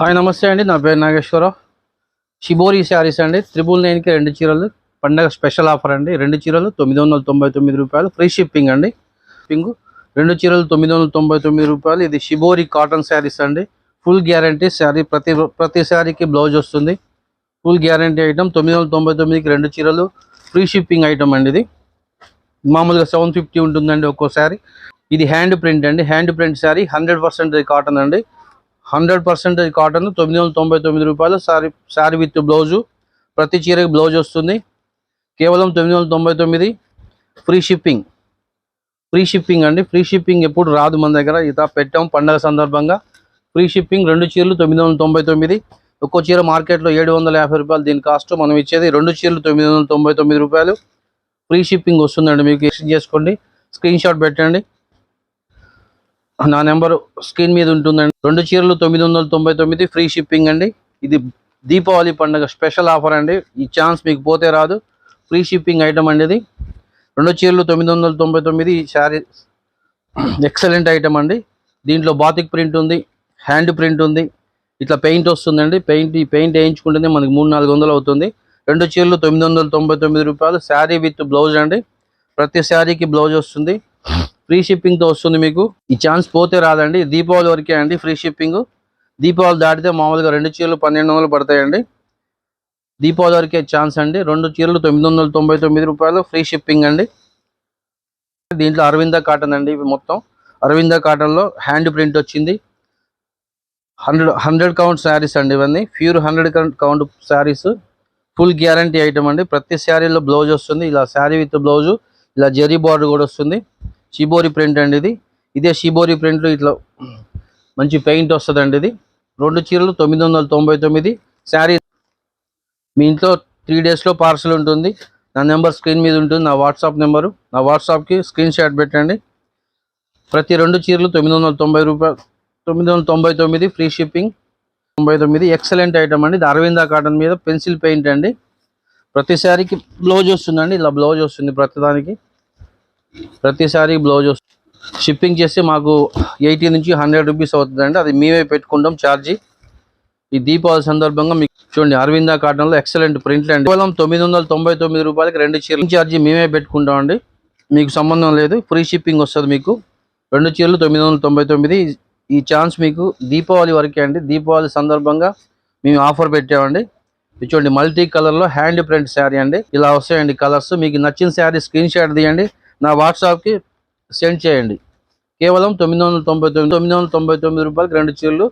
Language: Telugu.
హాయ్ నమస్తే అండి. నా పేరు నాగేశ్వరరావు. షిబోరి శారీస్ అండి. త్రిబుల్ నైన్కి రెండు చీరలు. పండగ స్పెషల్ ఆఫర్ అండి. రెండు చీరలు తొమ్మిది వందల తొంభై తొమ్మిది రూపాయలు. ఫ్రీ షిప్పింగ్ అండి. షిప్పింగ్. రెండు చీరలు తొమ్మిది వందల తొంభై తొమ్మిది రూపాయలు. ఇది షిబోరి కాటన్ శారీస్ అండి. Full guarantee sari. ప్రతి ప్రతి శారీకి బ్లౌజ్ వస్తుంది. Full guarantee item. తొమ్మిది వందల తొంభై తొమ్మిదికి రెండు చీరలు. ఫ్రీ షిప్పింగ్ ఐటమ్ అండి ఇది. మామూలుగా సెవెన్ ఫిఫ్టీ ఉంటుందండి ఒక్కో శారీ. ఇది హ్యాండ్ ప్రింట్ అండి. Hand print sari. Hundred percentage cotton అండి. హండ్రెడ్ పర్సెంటేజ్ కాటన్ తొమ్మిది వందల తొంభై తొమ్మిది రూపాయలు. Sari sari with blouse. ప్రతి చీరకి బ్లౌజ్ వస్తుంది. కేవలం తొమ్మిది వందల తొంభై తొమ్మిది. ఫ్రీ షిప్పింగ్ ఫ్రీ షిప్పింగ్ అండి. ఫ్రీ షిప్పింగ్ ఎప్పుడు రాదు మన దగ్గర. ఇత పెట్టాం పండగ సందర్భంగా. ఫ్రీ షిప్పింగ్ రెండు చీరలు తొమ్మిది వందల తొంభై తొమ్మిది. ఒక్కో చీర మార్కెట్లో ఏడు వందల యాభై రూపాయలు. దీని కాస్ట్ మనం ఇచ్చేది రెండు చీరలు తొమ్మిది వందల తొంభై తొమ్మిది రూపాయలు. ఫ్రీ షిప్పింగ్ వస్తుందండి. మీకు ఎక్స్చేంజ్ చేసుకోండి. స్క్రీన్ షాట్ పెట్టండి. నా నెంబర్ స్క్రీన్ మీద ఉంటుందండి. రెండు చీరలు తొమ్మిది వందల తొంభై తొమ్మిది ఫ్రీ షిప్పింగ్ అండి. ఇది దీపావళి పండుగ స్పెషల్ ఆఫర్ అండి. ఈ ఛాన్స్ మీకు పోతే రాదు. ఫ్రీ షిప్పింగ్ ఐటమ్ అండి ఇది. రెండు చీరలు తొమ్మిది వందల తొంభై తొమ్మిది ఈ శారీ ఎక్సలెంట్ ఐటమ్ అండి. దీంట్లో బాతిక్ ప్రింట్ ఉంది హ్యాండ్ ప్రింట్ ఉంది. ఇట్లా పెయింట్ వస్తుందండి. పెయింట్ ఈ పెయింట్ వేయించుకుంటేనే మనకి మూడు నాలుగు వందలు అవుతుంది. రెండు చీరలు తొమ్మిది వందల తొంభై తొమ్మిది రూపాయలు శారీ విత్ బ్లౌజ్ అండి. ప్రతి శారీకి బ్లౌజ్ వస్తుంది. ఫ్రీ షిప్పింగ్తో వస్తుంది మీకు. ఈ ఛాన్స్ పోతే రాదండి. దీపావళి వరకే అండి ఫ్రీ షిప్పింగ్. దీపావళి దాటితే మామూలుగా రెండు చీరలు పన్నెండు వందలు పడతాయండి. దీపావళి వరకే ఛాన్స్ అండి. రెండు చీరలు తొమ్మిది వందల తొంభై తొమ్మిది రూపాయలు ఫ్రీ షిప్పింగ్ అండి. దీంట్లో అరవింద కాటన్ అండి ఇవి మొత్తం. అరవింద కాటన్లో హ్యాండ్ ప్రింట్ వచ్చింది. హండ్రెడ్ హండ్రెడ్ కౌంట్ శారీస్ అండి ఇవన్నీ. Pure hundred count saris. Full guarantee item అండి. ప్రతి శారీలో బ్లౌజ్ వస్తుంది. ఇలా శారీ విత్ బ్లౌజు ఇలా జరీ బార్డర్ కూడా వస్తుంది. షిబోరి ప్రింట్ అండి ఇది. ఇదే షిబోరి ప్రింట్లో ఇట్లా మంచి పెయింట్ వస్తుందండి ఇది. రెండు చీరలు తొమ్మిది వందల తొంభై తొమ్మిది. శారీ మీ ఇంట్లో త్రీ డేస్లో పార్సల్ ఉంటుంది. నా నెంబర్ స్క్రీన్ మీద ఉంటుంది. నా వాట్సాప్ నెంబరు. నా వాట్సాప్కి స్క్రీన్ షాట్ పెట్టండి. ప్రతి రెండు చీరలు తొమ్మిది వందల తొంభై రూపాయలు తొమ్మిది వందల తొంభై తొమ్మిది ఫ్రీ షిప్పింగ్ తొంభై తొమ్మిది ఎక్సలెంట్ ఐటమ్ అండి. ఇది అరవింద కాటన్ మీద పెన్సిల్ పెయింట్ అండి. ప్రతి శారీకి బ్లౌజ్ వస్తుందండి. ఇలా బ్లౌజ్ వస్తుంది ప్రతిదానికి. ప్రతిసారి బ్లౌజ్ షిప్పింగ్ చేస్తే మాకు ఎయిటీ నుంచి హండ్రెడ్ రూపీస్ అవుతుందండి. అది మేమే పెట్టుకుంటాం ఛార్జీ. ఈ దీపావళి సందర్భంగా మీకు చూడండి అరవింద కాటన్లో ఎక్సలెంట్ ప్రింట్లు అండి. కేవలం తొమ్మిది వందల తొంభై తొమ్మిది రూపాయలకి రెండు చీరలు ఛార్జీ మేమే పెట్టుకుంటాం అండి మీకు సంబంధం లేదు ఫ్రీ షిప్పింగ్ వస్తుంది మీకు. రెండు చీరలు తొమ్మిది వందల తొంభై తొమ్మిది. ఈ ఛాన్స్ మీకు దీపావళి వరకే అండి. దీపావళి సందర్భంగా మేము ఆఫర్ పెట్టామండి. చూడండి మల్టీ కలర్లో హ్యాండ్ ప్రింట్ శారీ అండి. ఇలా వస్తాయండి కలర్స్. మీకు నచ్చిన శారీ స్క్రీన్ షాట్ తీయండి. నా వాట్సాప్కి సెండ్ చేయండి. కేవలం తొమ్మిది వందల తొంభై తొమ్మిది తొమ్మిది వందల తొంభై తొమ్మిది రూపాయలకి రెండు చీరలు